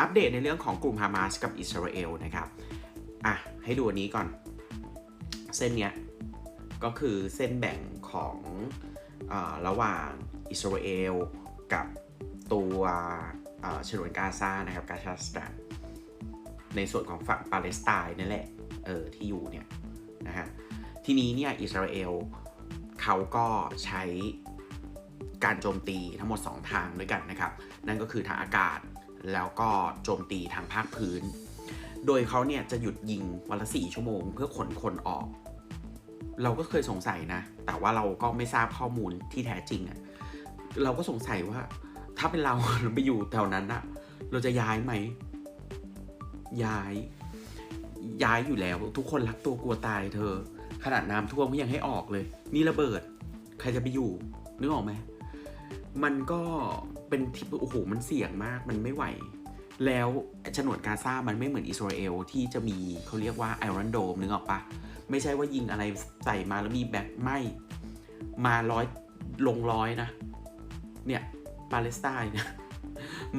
อัปเดตในเรื่องของกลุ่มฮามาสกับอิสราเอลนะครับอะให้ดูอันนี้ก่อน เส้นเนี้ยก็คือเส้นแบ่งของอระหว่างอิสราเอลกับตัวฉนวนกาซานะครับกาซาสถานในส่วนของฝั่งปาเลสไตน์นั่นแหละเออที่อยู่เนี่ยนะฮะทีนี้เนี่ยอิสราเอลเขาก็ใช้การโจมตีทั้งหมด 2 ทางด้วยกันนะครับ นั่นก็คือทางอากาศ แล้วก็โจมตีทางภาคพื้น โดยเขาเนี่ยจะหยุดยิงวันละสี่ชั่วโมง เพื่อขนคนออก เราก็เคยสงสัยนะ แต่ว่าเราก็ไม่ทราบข้อมูลที่แท้จริงอะเราก็สงสัยว่า ถ้าเป็นเราเราไปอยู่แถวนั้นอะเราจะย้ายไหม ย้าย ย้ายอยู่แล้ว ทุกคนรักตัวกลัวตายเธอ ขนาดน้ำท่วมก็ยังให้ออกเลย นี่ระเบิด ใครจะไปอยู่นึกออกไหมมันก็ เป็นที่โอ้โหมันเสี่ยงมากมันไม่ไหว แล้วฉนวนกาซามันไม่เหมือนอิสราเอลที่จะมีเขาเรียกว่าไอรอนโดมนึกออกปะไม่ใช่ว่ายิงอะไรใส่มาแล้วมีแบ็คไม่มาร้อยลงร้อยนะ เนี่ยปาเลสไตน์เนี่ย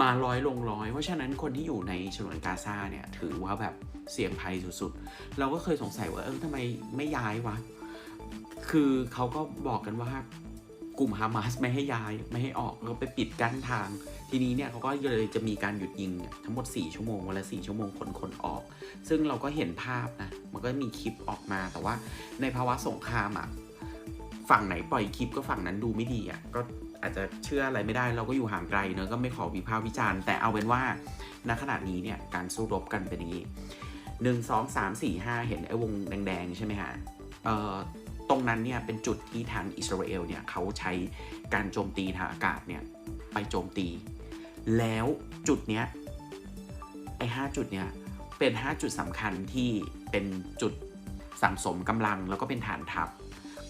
มาร้อยลงร้อย เพราะฉะนั้นคนที่อยู่ในฉนวนกาซาเนี่ย ถือว่าแบบเสี่ยงภัยสุดๆ เราก็เคยสงสัยว่าเออทำไมไม่ย้ายวะ คือเขาก็บอกกันว่า กลุ่มฮามาสไม่ให้ย้ายไม่ให้ออกแล้วไปปิดกั้นทาง ทีนี้เนี่ยเขาก็เลยจะมีการหยุดยิงทั้งหมด 4 ชั่วโมงวันละ 4 ชั่วโมงคนคนออก ซึ่งเราก็เห็นภาพนะ มันก็มีคลิปออกมาแต่ว่าในภาวะสงครามอะฝั่งไหนปล่อยคลิปก็ฝั่งนั้นดูไม่ดีอะก็อาจจะเชื่ออะไรไม่ได้เราก็อยู่ห่างไกลเนอะก็ไม่ขอวิพากษ์วิจารณ์แต่เอาเป็นว่าณขณะนี้เนี่ยการสู้รบกันเป็นอย่างนี้หนึ่งสองสามสี่ห้าเห็นไอ้วงแดงๆใช่ไหมฮะเอ่อ ตรงนั้นเนี่ยเป็นจุดที่ทางอิสราเอลเนี่ยเขาใช้การโจมตีทางอากาศเนี่ยไปโจมตี แล้วจุดเนี้ยไอ้ห้าจุดเนี้ยเป็น 5 จุดสำคัญที่เป็นจุดสั่งสมกำลังแล้วก็เป็นฐานทัพ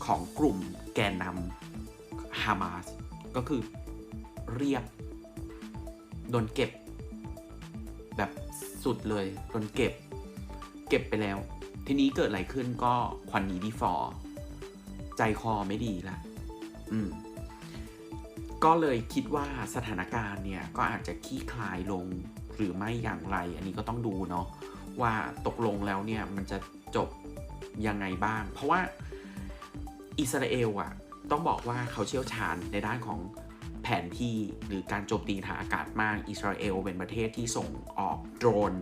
ของกลุ่มแกนนำฮามาสก็คือเรียบโดนเก็บ แบบสุดเลยโดนเก็บ เก็บไปแล้ว ทีนี้เกิดอะไรขึ้นก็ควันนี้ดีฟอร์ ใจคอไม่ดีละอืม ก็เลยคิดว่าสถานการณ์เนี่ย ก็อาจจะคลี่คลายลงหรือไม่อย่างไร อันนี้ก็ต้องดูเนาะว่าตกลงแล้วเนี่ยมันจะจบยังไงบ้าง เพราะว่าอิสราเอลอะ ต้องบอกว่าเขาเชี่ยวชาญในด้านของแผนที่หรือการโจมตีทางอากาศมาก อิสราเอลเป็นประเทศที่ส่งออกโดรน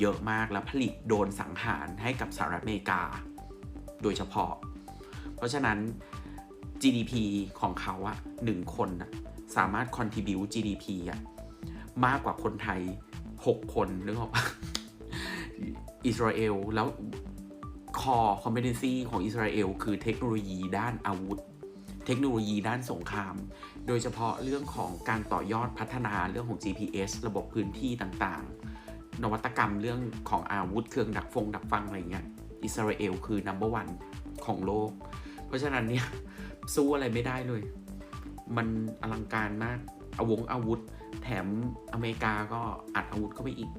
เยอะมากและผลิตโดรนสังหารให้กับสหรัฐอเมริกา โดยเฉพาะ เพราะฉะนั้น GDP ของเขาอะหนึ่งคนอะสามารถ contribu GDP อะมากกว่าคนไทย 6 คนนึกออกปะอิสราเอลแล้ว core competency ของอิสราเอลคือเทคโนโลยีด้านอาวุธ เทคโนโลยีด้านสงคราม โดยเฉพาะเรื่องของการต่อยอดพัฒนาเรื่องของ GPS ระบบพื้นที่ต่างๆ นวัตกรรมเรื่องของอาวุธเครื่องดักฟงดักฟังอะไรเงี้ยอิสราเอลคือ number one ของโลก เพราะฉะนั้นเนี่ยสู้อะไรไม่ได้เลย มันอลังการมากอาวงอาวุธ แถมอเมริกาก็อัดอาวุธเข้าไปอีก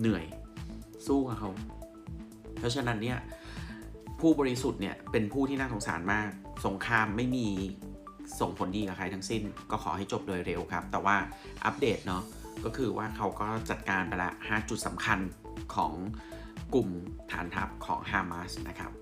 เหนื่อย สู้กับเขา เพราะฉะนั้นเนี่ยผู้บริสุทธิ์เนี่ยเป็นผู้ที่น่าสงสารมาก สงครามไม่มีส่งผลดีกับใครทั้งสิ้น ก็ขอให้จบโดยเร็วครับ แต่ว่าอัปเดตเนาะก็คือว่าเขาก็จัดการไปละ 5 จุดสำคัญของกลุ่มฐานทัพของฮามาสนะครับ